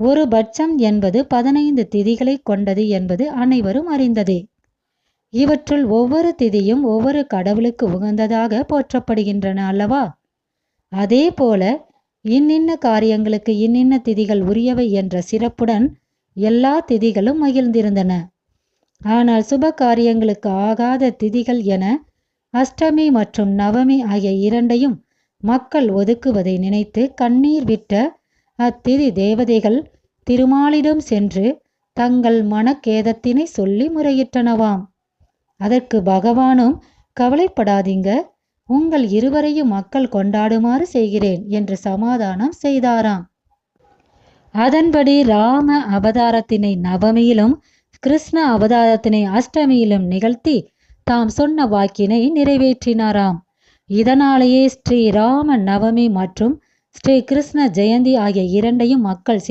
ஒரு பட்சம் என்பது பதினைந்து திதிகளை கொண்டது என்பது அனைவரும் அறிந்ததே. இவற்றுள் ஒவ்வொரு திதியும் ஒவ்வொரு கடவுளுக்கு உகந்ததாக போற்றப்படுகின்றன அல்லவா? அதே போல இன்னின்ன காரியங்களுக்கு இன்னின்ன திதிகள் உரியவை என்ற சிறப்புடன் எல்லா திதிகளும் மகிழ்ந்திருந்தன. ஆனால் சுப காரியங்களுக்கு ஆகாத திதிகள் என அஷ்டமி மற்றும் நவமி ஆகிய இரண்டையும் மக்கள் ஒதுக்குவதை நினைத்து கண்ணீர் விட்ட அத்திதி தேவதைகள் திருமாலிடம் சென்று தங்கள் மனக்கேதத்தினை சொல்லி முறையிட்டனவாம். அதற்கு பகவானும் கவலைப்படாதீங்க உங்கள் இருவரையும் மக்கள் கொண்டாடுமாறு செய்கிறேன் என்று சமாதானம் செய்தாராம். அதன்படி ராம அவதாரத்தினை நவமியிலும் கிருஷ்ண அவதாரத்தினை அஷ்டமியிலும் நிகழ்த்தி தாம் சொன்ன வாக்கினை நிறைவேற்றினாராம். இதனாலேயே ஸ்ரீ ராம நவமி மற்றும் ஸ்ரீ கிருஷ்ண ஜெயந்தி ஆகிய இரண்டையும் மக்கள் சிற